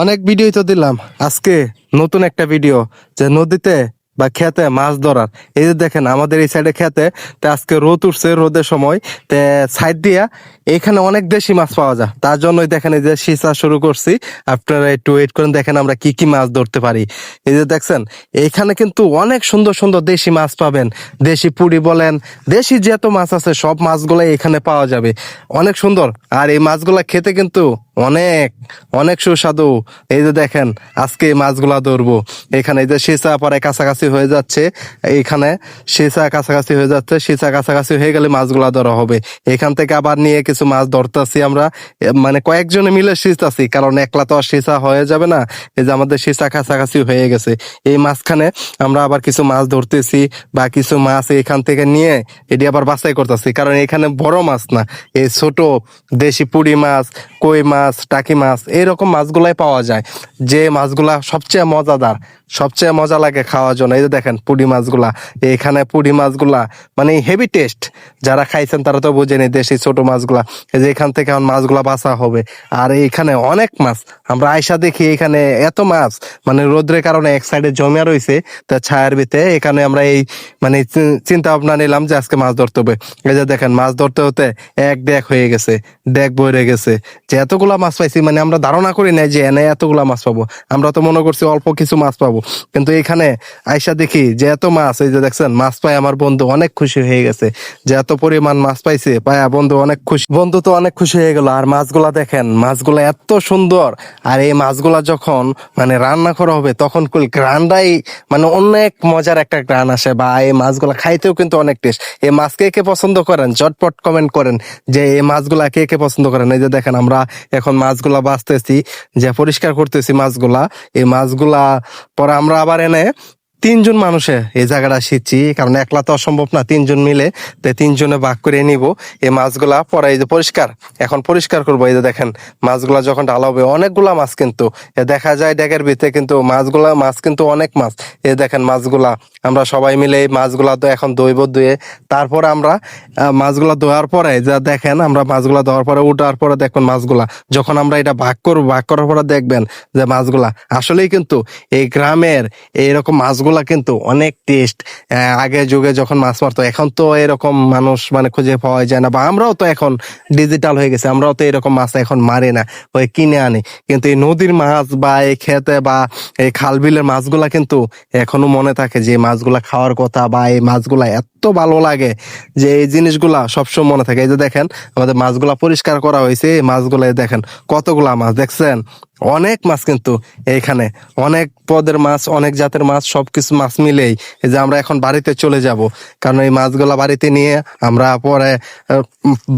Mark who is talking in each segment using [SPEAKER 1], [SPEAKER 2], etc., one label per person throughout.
[SPEAKER 1] অনেক ভিডিও তো দিলাম। আজকে নতুন একটা ভিডিও যে নদীতে বা খেতে মাছ ধরার। এই যে দেখেন, আমাদের এই সাইডে খেতে, তে আজকে রোদ উঠছে রোদের সময়, তে সাইড দিয়া এখানে অনেক দেশি মাছ পাওয়া যায়। তার জন্যই দেখেন এই যে সিসা শুরু করছি। আপনারা একটু ওয়েট করেন, দেখেন আমরা কি কি মাছ ধরতে পারি। এই যে দেখছেন, এখানে কিন্তু অনেক সুন্দর সুন্দর দেশি মাছ পাবেন। দেশি পুরি বলেন, দেশি যত মাছ আছে, সব মাছগুলাই এখানে পাওয়া যাবে। অনেক সুন্দর। আর এই মাছগুলা খেতে কিন্তু অনেক অনেক সুস্বাদু। এই যে দেখেন, আজকে মাছগুলা ধরবো। এখানে এই যে সীসা পরে কাছাকাছি হয়ে যাচ্ছে, এইখানে সীসা কাছাকাছি হয়ে যাচ্ছে, সীসা কাছাকাছি হয়ে গেলে মাছগুলা ধরা হবে। এখান থেকে আবার নিয়ে কিছু মাছ ধরতেছি আমরা। মানে কয়েকজনে মিলে সিঁচাছি কারণ একলা তো আর সিঁচা হয়ে যাবে না। এই যে আমাদের সীসা কাছাকাছি হয়ে গেছে। এই মাঝখানে আমরা আবার কিছু মাছ ধরতেছি বা কিছু মাছ এখান থেকে নিয়ে এটি আবার বাছাই করতেছি, কারণ এখানে বড় মাছ না। এই ছোট দেশি পুঁটি মাছ কই মাছ, টাকি মাছ, এইরকম মাছগুলাই পাওয়া যায়, যে মাছগুলা সবচেয়ে মজাদার, সবচেয়ে মজা লাগে খাওয়ার জন্য। এই যে দেখেন পুঁটি মাছগুলা এখানে পুঁটি মাছগুলা মানে হেভি টেস্ট যারা খাইছেন তারা তো বোঝেনি দেশি ছোট মাছগুলা, এই যে এখান থেকে এখন মাছগুলা বাছা হবে। আর এখানে অনেক মাছ, আমরা আয়সা দেখি এখানে এত মাছ মানে রোদ্রের কারণে এক সাইডে জমিয়া রয়েছে তা ছায়ার ভিতরে এখানে আমরা এই মানে চিন্তা ভাবনা নিলাম যে আজকে মাছ ধরতে হবে। এই যে দেখেন মাছ ধরতে হতে এক ডেক হয়ে গেছে, ডেক বইরে গেছে যে এতগুলা মাছ পাইছি মানে আমরা ধারণা করি নাই যে এনে এতগুলা মাছ পাবো। আমরা তো মনে করছি অল্প কিছু মাছ পাবো। কিন্তু এখানে আয়সা দেখি যে এত মাছ, এই যে দেখছেন, মাছ পাই আমার বন্ধু অনেক খুশি হয়ে গেছে। যে এত পরিমাণ মাছ পাইছে, পায়া বন্ধু অনেক খুশি। বন্ধু তো অনেক খুশি হয়ে গেল। আর মাছগুলা দেখেন, মাছগুলা এত সুন্দর। আর এই মাছগুলা যখন মানে রান্না করা হবে, তখন কুল গ্রানটাই মানে অনেক মজার একটা গ্রান আসে। বা এই মাছগুলা খাইতেও কিন্তু অনেক টেস্ট এই মাছ কে কে পছন্দ করেন? চটপট কমেন্ট করেন যে এই মাছগুলা কে কে পছন্দ করেন? এই যে দেখেন, আমরা এখন মাছগুলা বাঁচতেছি, যে পরিষ্কার করতেছি মাছগুলা, এই মাছগুলা পরে আমরা আবার এনে তিনজন মানুষে এই জায়গাটা শিখছি কারণ একলা তো অসম্ভব না, তিনজন মিলে, তো তিনজনে ভাগ করে নিব। এই মাছগুলা পরে এই যে পরিষ্কার, এখন পরিষ্কার করব, এই যে দেখেন, মাছগুলা যখন ডালা হবে, অনেকগুলা মাছ কিন্তু দেখা যায় ডেকের ভিতরে কিন্তু মাছগুলা, মাছ কিন্তু অনেক মাছ, এ দেখেন মাছগুলা আমরা সবাই মিলে এই মাছগুলা তো এখন দইব ধুয়ে তারপরে আমরা মাছগুলা ধোয়ার পরে যা দেখেন আমরা মাছগুলা ধোয়ার পরে, উঠার পরে দেখবেন মাছগুলা। যখন আমরা এটা ভাগ করব, ভাগ করার পরে দেখবেন যে মাছগুলা আসলেই কিন্তু এই গ্রামের এইরকম মাছগুলা কিন্তু অনেক টেস্ট আগে যুগে যখন মাছ মারতো, এখন তো এরকম মানুষ মানে খুঁজে পাওয়া যায় না, বা আমরাও তো এখন ডিজিটাল হয়ে গেছে, আমরাও তো এরকম মাছ এখন মারি না, ওই কিনে আনি। কিন্তু এই নদীর মাছ বা এই খেতে বা এই খাল বিলের মাছগুলা কিন্তু এখনও মনে থাকে যে এই মাছগুলা খাওয়ার কথা বা এই মাছগুলা এত ভালো লাগে যে এই জিনিসগুলা সবসময় মনে থাকে। এই যে দেখেন, আমাদের মাছগুলা পরিষ্কার করা হয়েছে। এই মাছগুলা দেখেন, কতগুলা মাছ দেখছেন? অনেক মাছ কিন্তু এইখানে, অনেক পদের মাছ, অনেক জাতের মাছ, সবকিছু মাছ মিলেই এই যে আমরা এখন বাড়িতে চলে যাব। কারণ এই মাছগুলা বাড়িতে নিয়ে আমরা পরে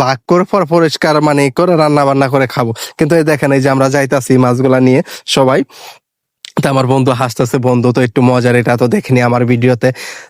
[SPEAKER 1] ভাগ করে পর পরিষ্কার মানে করে রান্না বান্না করে খাব। কিন্তু এই দেখেন, এই যে আমরা যাইতাছি মাছগুলা নিয়ে সবাই তা আমার বন্ধু হাসতেছে। বন্ধু তো একটু মজার, এটা তো দেখিনি আমার ভিডিওতে।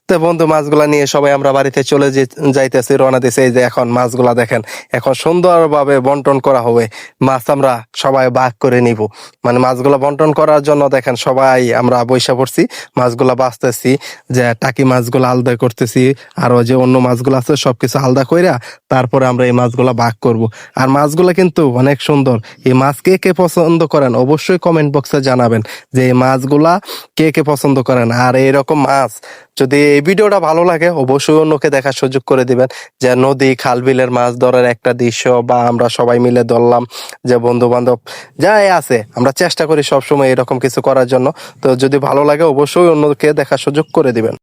[SPEAKER 1] তো বন্ধু, মাছগুলা নিয়ে সবাই আমরা বাড়িতে চলে যাইতেছি, রওনা দিছে। এই যে এখন মাছগুলা দেখেন, এখন সুন্দরভাবে বন্টন করা হবে। মাছ আমরা সবাই ভাগ করে নিব। মানে মাছগুলা বন্টন করার জন্য দেখেন সবাই আমরা বৈশা পড়ছি। মাছগুলা বাঁচতেছি, যে টাকি মাছগুলা আলাদা করতেছি, আরও যে অন্য মাছগুলো আছে, সবকিছু আলাদা কইরা তারপরে আমরা এই মাছগুলা ভাগ করব। আর মাছগুলা কিন্তু অনেক সুন্দর। এই মাছ কে কে পছন্দ করেন, অবশ্যই কমেন্ট বক্সে জানাবেন যে এই মাছগুলা কে কে পছন্দ করেন? আর এরকম মাছ যদি এই ভিডিওটা ভালো লাগে, অবশ্যই অন্যকে দেখার সুযোগ করে দিবেন যে নদী, খাল বিলের মাছ ধরার একটা দৃশ্য বা আমরা সবাই মিলে ধরলাম যে বন্ধু বান্ধব যাই আছে, আমরা চেষ্টা করি সবসময় এরকম কিছু করার জন্য। তো যদি ভালো লাগে, অবশ্যই অন্যকে দেখার সুযোগ করে দিবেন।